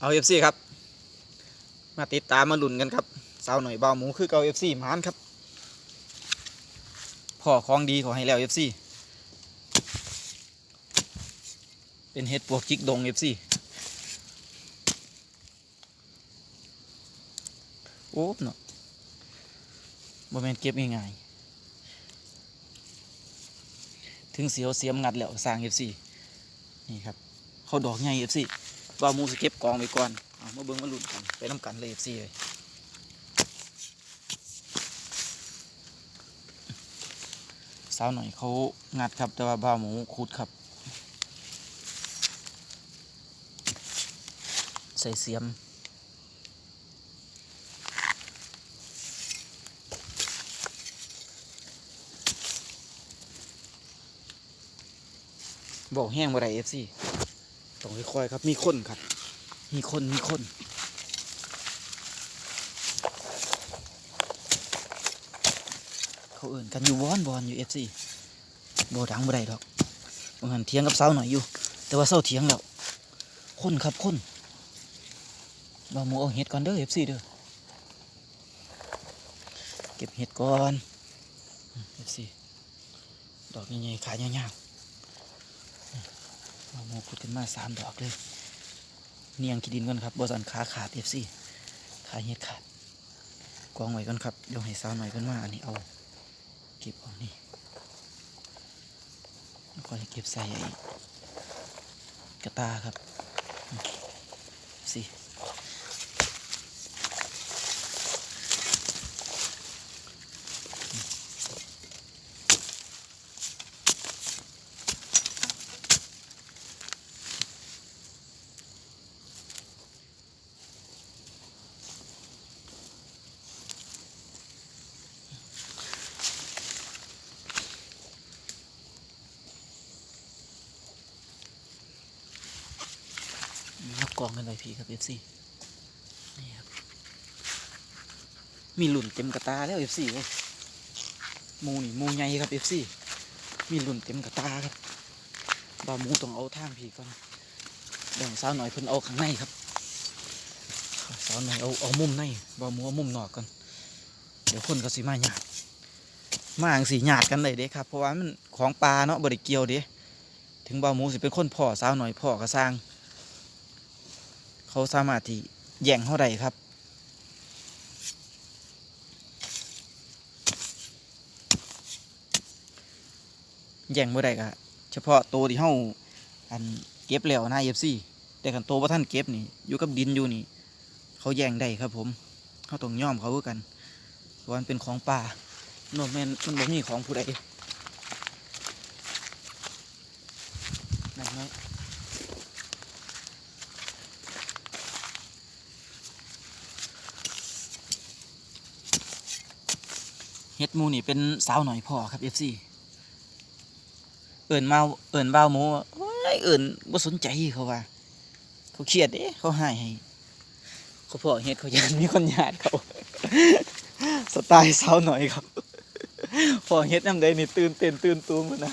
เอาเอฟซีครับ มาติดตามมาลุ้นกันครับสาวหน่อยเบาหมูคือเกาเอฟซีมานครับพ่อของดีขอให้แล้วเอฟซีเป็นเห็ดปวกจิกดงเอฟซีโอ้เนาะบ่แม่นเก็บง่ายๆถึงเสียวเสียมงัดแล้วสร้างเอฟซีนี่ครับ เขาดอกใหญ่เอฟซี บามูสเก็บกองไว้ก่อนเอามาเบิ้งมาลุ้นกันไปน้ำกันเลยเอฟซีเลยสาวหน่อยเขางัดครับแต่ว่าบาหมูขุดครับ ใส่เสียมบอกแห้งบ่ได้เอฟซี ต้องค่อยๆครับ มีคนครับ มีคนมีคนเขาเอื่นกันอยู่วอนบอนอยู่เอฟซีบ่ดังบ่ได้ดอกบางหันเถียงกับเสาหน่อยอยู่ แต่ว่าเสาเถียงแล้วคนครับคนบ่หมูเอาเห็ดก่อนเด้อเอฟซีเด้อเก็บเห็ดก่อนเอฟซีดอกใหญ่ๆขายยาวๆ เอาโมขุดขึ้นมาสามดอกเลยเนียงขี้ดินก่อนครับบสันขาขาดเอฟซีขาเฮ็ดขาดกองไว้ก่อนครับเดี๋ยวให้สาวหน่อยก่อนมาอันนี้เอา เก็บเอานี่แล้วก็ให้เก็บใส่กระตาครับสินั กองกันเลยพี่ครับเอฟซีนี่ครับ มีหลุ่นเต็มกระตาแล้วเอฟซีเลยมูนี่มูใหญ่ครับเอฟซีมีหลุ่นเต็มกระตาครับบามูต้องเอาทางพี่ก่อนเดี๋ยวสาวหน่อยเพิ่นเอาข้างในครับสาวหน่อยเอาเอามุมในบามูเอามุมนอกก่อนเดี๋ยวคนก็สิมาหยาดมาอังสีหยาดกันเลยเด้ครับ เพราะว่ามันของปลาเนาะบริเกียวเด้ถึงบามูสิเป็นคนพ่อสาวหน่อยพ่อกระสร้าง เขาสามารถที่แย่งเขาได้ครับ แย่งบ่ได้ก็เฉพาะตัวที่เฮาอันเก็บแล้วนะเอฟซีแต่กันตัวว่าท่านเก็บนี่อยู่กับดินอยู่นี่ เขาแย่งได้ครับผมเขาต้องย่อมเขาคือกันเพราะมันเป็นของป่าโนแมนมันบ่มีของผู้ใดนั่นไหม เฮ็ดมูนี่เป็นสาวหน่อยพ่อครับ FC เอิ่นมาเอิ่นบ่าวหมูโอ้ยเอิ่นบ่สนใจเขาว่า เขาเครียดเด้เขาให้ให้เขาพ่อเฮ็ดเขายันมีคนญาติเขา สไตล์สาวหน่อยครับพ่อเฮ็ดน้ำใดนี่ตื่นเต้นตื่นตูมนนะ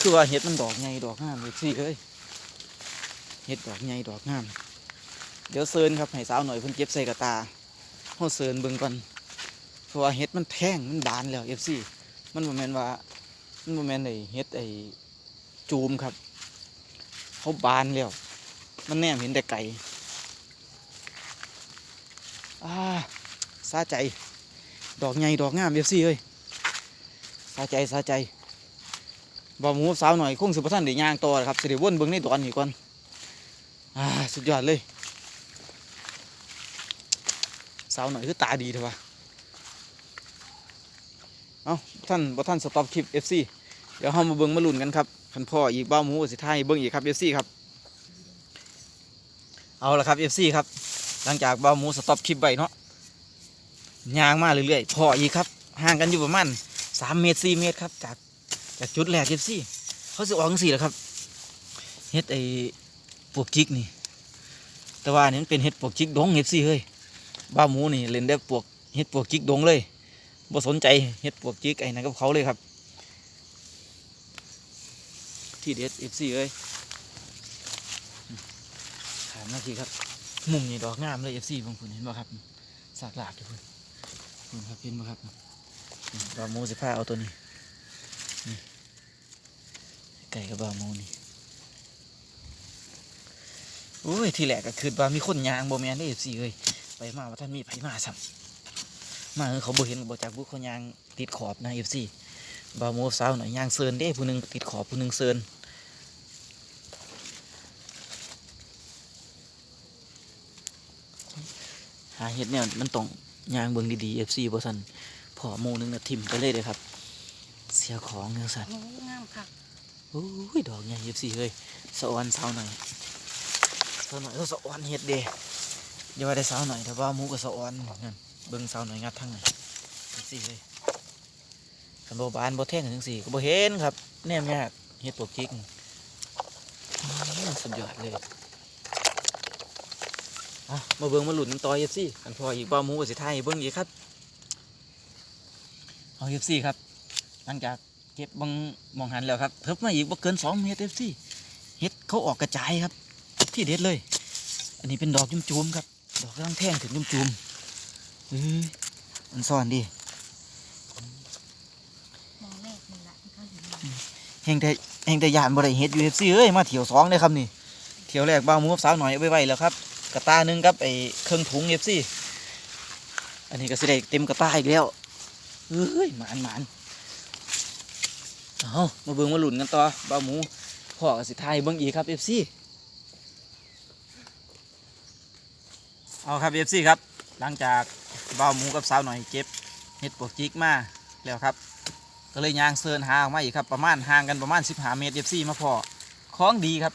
คือว่าเฮ็ดมันดอกใหญ่ดอกงามเลยสิเอ้ยเห็ดดอกใหญ่ดอกงาม เดี๋ยวเซิร์นครับให้สาวหน่อยเพิ่นเก็บใส่กระตาเฮาเซิร์นเบิ่งก่อนเพราะว่าเห็ดมันแท่งมันบานแล้ว FC มันบ่แม่นว่ามันบ่แม่นไอ้เห็ดไอ้จูมครับเขาบานแล้ว มันแนมเห็นแต่ไก่อ่าสาใจ ดอกใหญ่ดอกงาม FC เอ้ยสาใจสาใจบ่หมูสาวหน่อยคงสิบ่ทันได้ย่างต่อครับสิได้วนเบิ่งในดอนนี่ก่อนอ่าสุดยอดเลย สาวหน่อยคือตาดีเถอะวะเอาท่านบ่ท่านสต็อปคลิป FC เดี๋ยวเรามาเบิ่งมาลุ้นกันครับคันพ่ออีกบ้าหมูสิท้ายเบิ่งอีกครับ FC ครับ เอาละครับ FC ครับ หลังจากบ้าหมูสต็อปคลิปไว้เนาะยางมาเรื่อยๆพ่ออีกครับ ห่างกันอยู่ประมาณ3เมตร4เมตรครับ จากจากจุดแรก FC เขาสิออกจังซี่แหละครับเฮ็ดไอ้ปวกจิกนี่ แต่ว่านนี้มันเป็นเห็ดปวกจิกดงเห็ดสิเฮ้ย บ้าหมูนี่เล่นได้ปวกเห็ดปวกจิกดงเลยบ่สนใจเห็ดปวกจิกไอ้นั่นกับเขาเลยครับ ที่เด็ดเอ้ยอืมถามนาทีครับ มุมนี่ดอกงามเลย FC บางคนเห็นบ่ครับสากหลากอยู่เพิ่นเพิ่นครับเห็นบ่ครับนี่บาหมูสิพาเอาตัวนี้นี่ไก่กับบาหมูนี่โอ้ยทีแรกก็คือว่ามีคนยางบ่แม่นได้ FC เอ้ย ไปมาว่าท่านมีไผมาซ้ำมาเออเขาบ่เห็นก็บ่จักบุเขายางติดขอบนะ FC บาหมูสาวหน่อยยางเซินเด้ผู้หนึงติดขอบผู้หนึงเซินหาเห็ดเนี่ยมันต้องยางเบิงดีๆ FC บ่สันพอหมูหนึงน่ะทิ่มไปเลยเลยครับ เสียของเนี่ยสันโอ้งามค่ะโอ้ยดอกใหญ่ FC เฮ้ยสะออนสาวหน่อยสาวหน่อยก็สะออนเห็ดเด้ อย่ว่าได้สาวหน่อยแต่ว่ามูก็สะออนนั่นเบิ่งสาวหน่อยงัดทั้งนั้น FC เฮ้ยคันบ่บานบ่แท่งจังซี่ก็บเห็นครับแนมยากเฮ็ดปวกจิกสุดยอดเลยมาเบิ่งมาหลุนต่อเอฟซีกันพออีกบ่หมูกับสิไทยเบิ่งอีกครับเอาเอฟซี่ครับหลังจากเก็บบังมองหันแล้วครับเทิบมมาอีกบ่เกินสองเมตรเอฟซี่เฮ็ดเขาออกกระจายครับ ที่เด็ดเลย อันนี้เป็นดอกจุ่มจุมๆครับ ดอกกำลังแท่งถึงจุ่มจุมๆเฮ้ยมันซ่อนดิมองแรกนี่แหละที่เขาเห็นมาแห่งแต่แห่งแต่ยานบ่ได้เฮ็ดอยู่เอฟซีเอ้ยมาเที่ยวสองเลยครับนี่เที่ยวแรกบ่าวหมูกับสาวหน่อยเอาไปไว้แล้วครับกระตาหนึงกับไอ้เครื่องถุงเอฟซีอันนี้ก็สิได้เต็มกระตาอีกแล้วเฮ้ยหมานหมานเอามาเบิ่งมาหลุนกันต่อบ่าวหมูพ่อก็สิทายเบิ่งอีกครับเอฟซี เอาครับเอฟซีครับ หลังจากเบ่าหมูกับสาวหน่อยเก็บเห็ดปวกจิกมาแล้วครับ ก็เลยยางเซินหาออกมาอีกครับประมาณห่างกันประมาณ15เมตร FC มาพอของดีครับ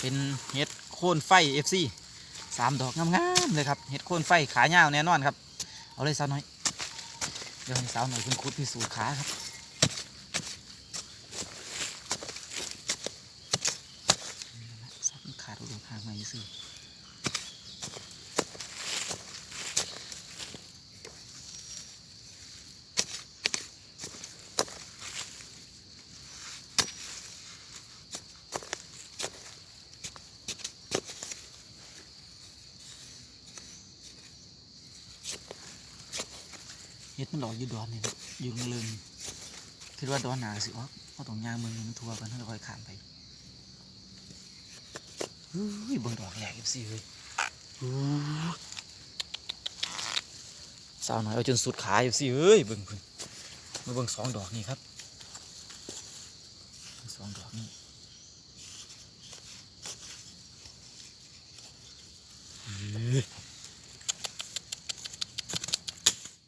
เป็นเห็ดโคนไฟ FC สามดอกงามๆเลยครับเห็ดโคนไฟขายาวแน่นอนครับ เอาเลยสาวน้อย เดี๋ยวให้สาวหน่อยคุณคุดพิสูจน์ขาครับสับมันขาดอุดมห่างมาอีซื่อ เห็ดมันหลอกอยู่ดอนนี่นะยู่เลิงคิดว่าดอนหนาสิอ๋อเขาต้องยางเมืองมันทัวกันถ้าเราคอยขามไปเฮ้ยเบิ่งดอกแหลก FC เฮ้ยสาวหน่อยเอาจนสุดขา FC เฮ้ยเบิ่งเพิ่นมาเบิ่งสองดอกนี่ครับสองดอกนี่เฮ้ย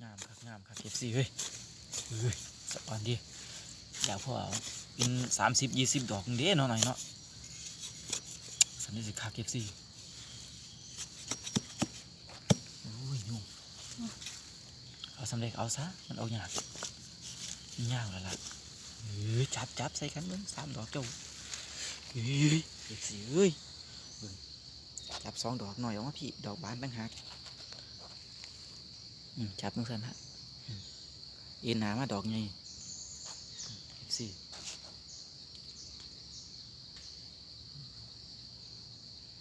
งามครับงามครับ FC เฮ้ยสะอ่อนดิอยากพอเอาเป็นสามสิบยี่สิบดอกเด้เนาะหน่อยเนาะสันนิสิคัก FC โอ้ยยุ่งเอาสำเร็จเอาซะมันเอายากยากแล้วล่ะเฮ้ยจับจับใส่กันเบิ้งสามดอกเจ้าเฮ้ยเด็กสิเอ้ยจับสองดอกหน่อยออกมาพี่ดอกบานตั้งหากจับตั้งสันฮะ เอ็นหนามาดอกไงเด็กสิ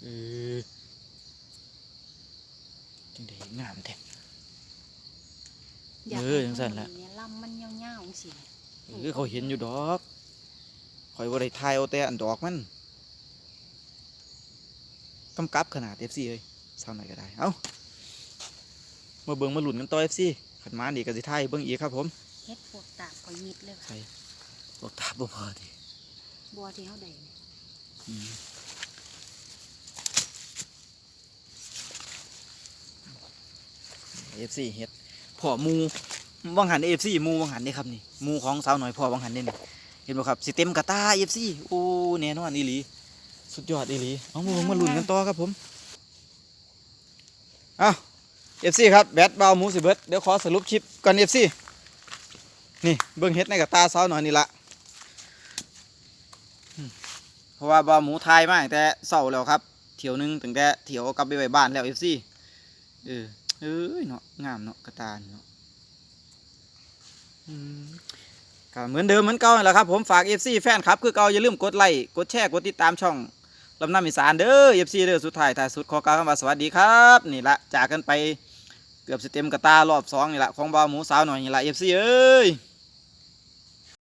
เออจังได้งามแท้อยากเออจังซั่นล่ะเนี่ยลำมันยาวๆสิเออเขาเห็นอยู่ดอกคอยว่าได้ทายเอาแต่อันดอกมันกำกับขนาด FC เลยสาวหน่อยก็ได้ เอ้า มาเบิ่งมาหลุนกันต่อ FC ขันมาดีก็สิทายเบิ่งอีกครับผมเฮ็ดพวกตาบก็ยิดเลยค่ะใส่บอกตาบ่พอดิบัวที่เขาได้เนี่ยอืมเอฟซีเฮ็ดพ่อหมูวังหันเอฟซีมูวังหันนี่ครับนี่หมูของสาวหน่อยพ่อวังหันนี่นี่เห็นบ่ครับสิเต็มกระตาเอฟซีโอ้แน่นอนอีหลีสุดยอดอีหลีเอามาเบิ่งมาลุ้นกันต่อครับผมเอา เอฟซีครับแบดเบาหมูสิเบิดเดี๋ยวขอสรุปชิปก่อนเอฟซีนี่เบิ้งเฮ็ดในกับตาเ้าหน่อยนี่ละเพราะว่าเบาหมูไทยมากแต่เศร้าแล้วครับเถียวนึงถึงแต่เถียวกลับไปไว้บ้านแล้วเอฟซีเออเอ้ยเนาะงามเนาะกระตาเนาะก็เหมือนเดิมเหมือนเก่าแหละครับผมฝากเอฟซีแฟนครับคือเก่าอย่าลืมกดไลค์กดแชร์กดติดตามช่องลำน้ำอีสานเด้อเอฟซีเด้อสุดท้ายถ้ายสุดขอกล่าวคำว่าสวัสดีครับ นี่ละจากกันไป เกือบสเต็มกระตารอบสองนี่แหละของบ่าวหมูสาวหน่อยนี่แหละเอฟซีเอ้ย